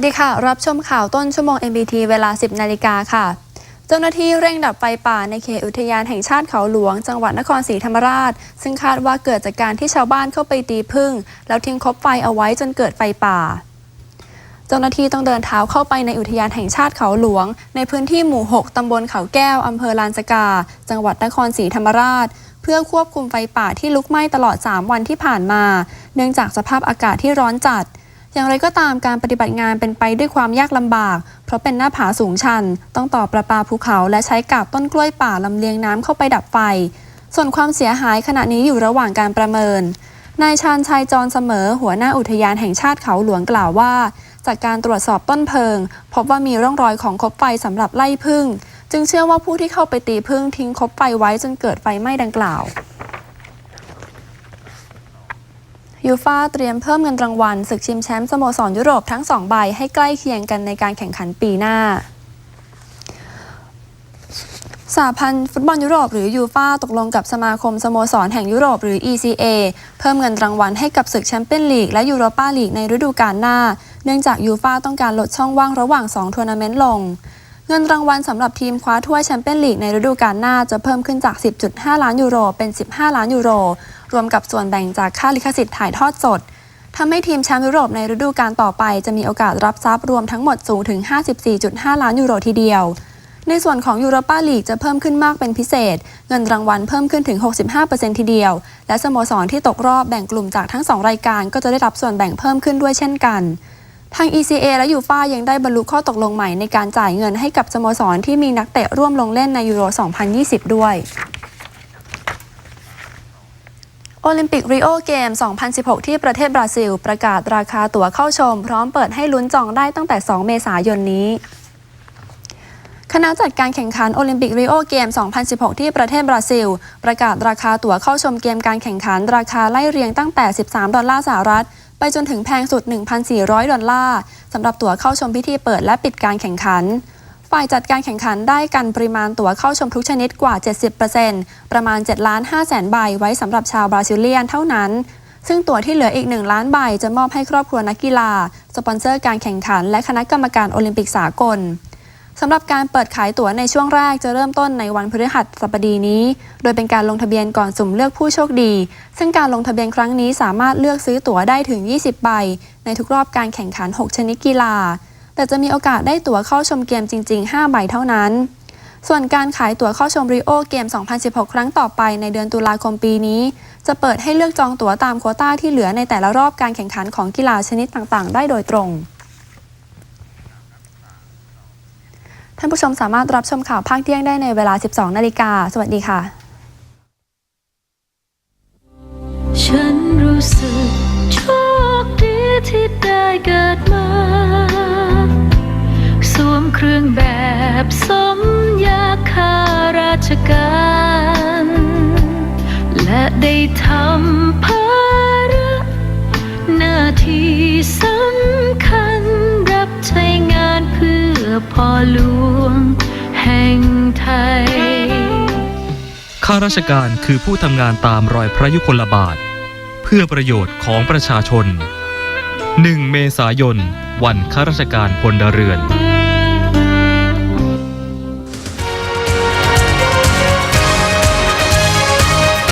วัสดีค่ะ รับชมข่าวต้นชั่วโมง MBT เวลา 10 นาฬิกาค่ะ เจ้าหน้าที่เร่งดับไฟป่าในเขตอุทยานแห่งชาติเขาหลวง จังหวัดนครศรีธรรมราช ซึ่งคาดว่าเกิดจากการที่ชาวบ้านเข้าไปตีพึ่ง แล้วทิ้งคบไฟเอาไว้จนเกิดไฟป่า เจ้าหน้าที่ต้องเดินเท้าเข้าไปในอุทยานแห่งชาติเขาหลวง ในพื้นที่หมู่ 6 ตำบลเขาแก้ว อำเภอลานสกา จังหวัดนครศรีธรรมราชเพื่อควบคุมไฟป่าที่ลุกไหม้ตลอด 3 วันที่ผ่านมา เนื่องจากสภาพอากาศที่ร้อนจัด อย่างไรก็ตามการปฏิบัติงานเป็นไปด้วยความยากลำบาก เพราะเป็นหน้าผาสูงชัน ต้องต่อประปาภูเขา และใช้กาบต้นกล้วยป่าลำเลียงน้ำเข้าไปดับไฟ ส่วนความเสียหายขณะนี้อยู่ระหว่างการประเมินนายชาญชัยจรเสมอ หัวหน้าอุทยานแห่งชาติเขาหลวงกล่าวว่า จากการตรวจสอบต้นเพลิง พบว่ามีร่องรอยของคบไฟสำหรับไล่พึ่ง จึงเชื่อว่าผู้ที่เข้าไปตีพึ่งทิ้งคบไฟไว้จนเกิดไฟไหม้ดังกล่าว ยูฟาเตรียมเพิ่มเงินรางวัลศึกชิมแชมป์สโมสรยุโรปทั้ง 2 ใบให้ใกล้เคียงกันในการแข่งขันปีหน้าสหพันธ์ฟุตบอลยุโรปหรือยูฟาตกลงกับสมาคมสโมสรแห่งยุโรปหรือ ECA เพิ่มเงินรางวัลให้กับศึกแชมเปี้ยนลีกและยูโรปาลีกในฤดูกาลหน้า เนื่องจากยูฟาต้องการลดช่องว่างระหว่าง 2 ทัวร์นาเมนต์ลง เงินรางวัลสำหรับทีมคว้าถ้วยแชมเปี้ยนลีกในฤดูกาลหน้าจะเพิ่มขึ้นจาก 10.5 ล้านยูโรเป็น 15 ล้านยูโร รวมกับส่วนแบ่งจากค่าลิขสิทธิ์ถ่ายทอดสดทำให้ทีมแชมป์ยุโรปในฤดูกาลต่อไป จะมีโอกาสรับทรัพย์รวมทั้งหมดสูงถึง 54.5 ล้านยูโรทีเดียว ในส่วนของยูโรปาลีกจะเพิ่มขึ้นมากเป็นพิเศษ เงินรางวัลเพิ่มขึ้นถึง 65%ทีเดียว และสโมสรที่ตกรอบแบ่งกลุ่มจากทั้ง 2 รายการก็จะได้รับส่วนแบ่งเพิ่มขึ้นด้วยเช่นกันทาง ECA และยูฟ่ายังได้บรรลุข้อตกลงใหม่ในการจ่ายเงินให้กับสโมสรที่มีนักเตะร่วมลงเล่นในยูโร 2020 ด้วย โอลิมปิกริโอเกม 2016 ที่ประเทศบราซิล ประกาศราคาตั๋วเข้าชม พร้อมเปิดให้ลุ้นจองได้ตั้งแต่ 2 เมษายนนี้คณะจัดการแข่งขันโอลิมปิกริโอเกม 2016 ที่ประเทศบราซิล ประกาศราคาตั๋วเข้าชมเกมการแข่งขัน ราคาไล่เรียงตั้งแต่ 13 ดอลลาร์สหรัฐ ไปจนถึงแพงสุด 1,400 ดอลลาร์สำหรับตั๋วเข้าชมพิธีเปิดและปิดการแข่งขัน ฝ่ายจัดการแข่งขันได้กันปริมาณตั๋วเข้าชมทุกชนิดกว่า 70%ประมาณ7ล้าน5แสนใบไว้สำหรับชาวบราซิเลียนเท่านั้น ซึ่งตั๋วที่เหลืออีก 1 ล้านใบจะมอบให้ครอบครัวนักกีฬา สปอนเซอร์การแข่งขัน และคณะกรรมการโอลิมปิกสากลสำหรับการเปิดขายตั๋วในช่วงแรกจะเริ่มต้นในวันพฤหัสบดีนี้ โดยเป็นการลงทะเบียนก่อนสุ่มเลือกผู้โชคดี ซึ่งการลงทะเบียนครั้งนี้สามารถเลือกซื้อตั๋วได้ถึง 20 ใบ ในทุกรอบการแข่งขัน 6 ชนิดกีฬา แต่จะมีโอกาสได้ตั๋วเข้าชมเกมจริง ๆ 5 ใบเท่านั้น ส่วนการขายตั๋วเข้าชมริโอเกม 2016 ครั้งต่อไปในเดือนตุลาคมปีนี้ จะเปิดให้เลือกจองตั๋วตามโควต้าที่เหลือในแต่ละรอบการแข่งขันของกีฬาชนิดต่างๆ ได้โดยตรง ท่านผู้ชมสามารถรับชมข่าวภาคเที่ยงได้ในเวลา 12 นาฬิกา สวัสดีค่ะ ฉันรู้สึกโชคดีที่ได้เกิด เครื่องแบบสมยาข้าราชการ และได้ทำภาระหน้าที่สำคัญรับใช้งานเพื่อพ่อหลวงแห่งไทย ข้าราชการคือผู้ทำงานตามรอยพระยุคลบาท เพื่อประโยชน์ของประชาชน 1 เมษายน วันข้าราชการพลเรือน